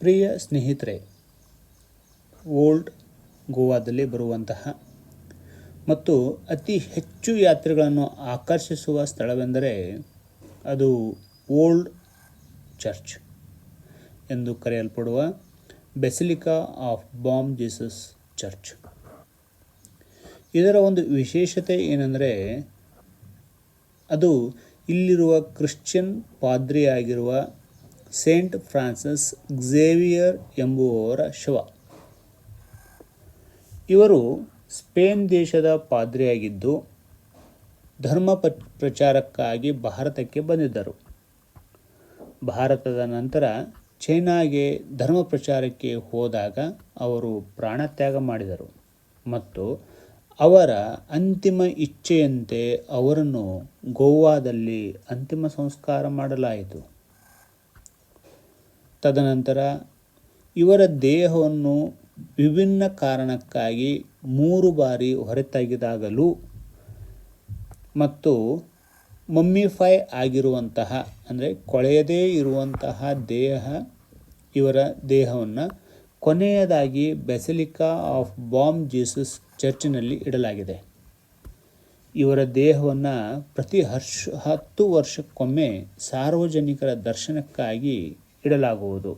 ಪ್ರಿಯ ಸ್ನೇಹಿತರೆ, ಓಲ್ಡ್ ಗೋವಾದಲ್ಲಿ ಬರುವಂತಹ ಮತ್ತು ಅತಿ ಹೆಚ್ಚು ಯಾತ್ರೆಗಳನ್ನು ಆಕರ್ಷಿಸುವ ಸ್ಥಳವೆಂದರೆ ಅದು ಓಲ್ಡ್ ಚರ್ಚ್ ಎಂದು ಕರೆಯಲ್ಪಡುವ basilica of Bom Jesus church. ಇದರ ಒಂದು ವಿಶೇಷತೆ ಏನೆಂದರೆ, ಅದು ಇಲ್ಲಿರುವ ಕ್ರಿಶ್ಚಿಯನ್ ಪಾದ್ರಿಯಾಗಿರುವ ಸೇಂಟ್ ಫ್ರಾನ್ಸಿಸ್ ಝೇವಿಯರ್ ಎಂಬುವವರ ಶವ. ಇವರು ಸ್ಪೇನ್ ದೇಶದ ಪಾದ್ರಿಯಾಗಿದ್ದು, ಧರ್ಮ ಪ್ರಚಾರಕ್ಕಾಗಿ ಭಾರತಕ್ಕೆ ಬಂದಿದ್ದರು. ಭಾರತದ ನಂತರ ಚೈನಾಗೆ ಧರ್ಮ ಪ್ರಚಾರಕ್ಕೆ ಹೋದಾಗ ಅವರು ಪ್ರಾಣತ್ಯಾಗ ಮಾಡಿದರು ಮತ್ತು ಅವರ ಅಂತಿಮ ಇಚ್ಛೆಯಂತೆ ಅವರನ್ನು ಗೋವಾದಲ್ಲಿ ಅಂತಿಮ ಸಂಸ್ಕಾರ ಮಾಡಲಾಯಿತು. ತದನಂತರ ಇವರ ದೇಹವನ್ನು ವಿಭಿನ್ನ ಕಾರಣಕ್ಕಾಗಿ ಮೂರು ಬಾರಿ ಹೊರತೆಗೆದಾಗಲೂ ಮತ್ತು ಮಮ್ಮಿಫೈ ಆಗಿರುವಂತಹ, ಅಂದರೆ ಕೊಳೆಯದೇ ಇರುವಂತಹ ದೇಹ, ಇವರ ದೇಹವನ್ನು ಕೊನೆಯದಾಗಿ ಬೆಸಲಿಕಾ ಆಫ್ ಬಾಮ್ ಜೀಸಸ್ ಚರ್ಚಿನಲ್ಲಿ ಇಡಲಾಗಿದೆ. ಇವರ ದೇಹವನ್ನು ಪ್ರತಿ ಹರ್ಷ ಹತ್ತು ವರ್ಷಕ್ಕೊಮ್ಮೆ ಸಾರ್ವಜನಿಕರ ದರ್ಶನಕ್ಕಾಗಿ ಇಡಲಾಗುವುದು.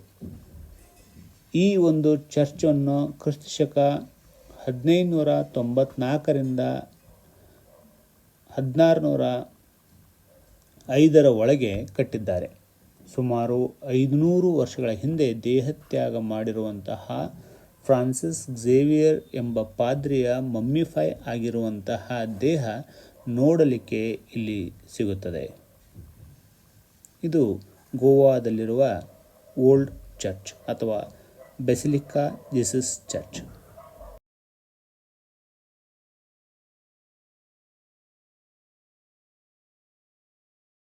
ಈ ಒಂದು ಚರ್ಚನ್ನು ಕ್ರಿಸ್ತಶಕ ಹದಿನೈದುನೂರ ತೊಂಬತ್ನಾಲ್ಕರಿಂದ ಹದಿನಾರುನೂರ ಐದರ ಒಳಗೆ ಕಟ್ಟಿದ್ದಾರೆ. ಸುಮಾರು ಐದುನೂರು ವರ್ಷಗಳ ಹಿಂದೆ ದೇಹತ್ಯಾಗ ಮಾಡಿರುವಂತಹ ಫ್ರಾನ್ಸಿಸ್ ಝೇವಿಯರ್ ಎಂಬ ಪಾದ್ರಿಯ ಮಮ್ಮಿಫೈ ಆಗಿರುವಂತಹ ದೇಹ ನೋಡಲಿಕ್ಕೆ ಇಲ್ಲಿ ಸಿಗುತ್ತದೆ. ಇದು ಗೋವಾದಲ್ಲಿರುವ ಓಲ್ಡ್ ಚರ್ಚ್ ಅಥವಾ ಬೆಸಿಲಿಕಾ ಜೀಸಸ್ ಚರ್ಚ್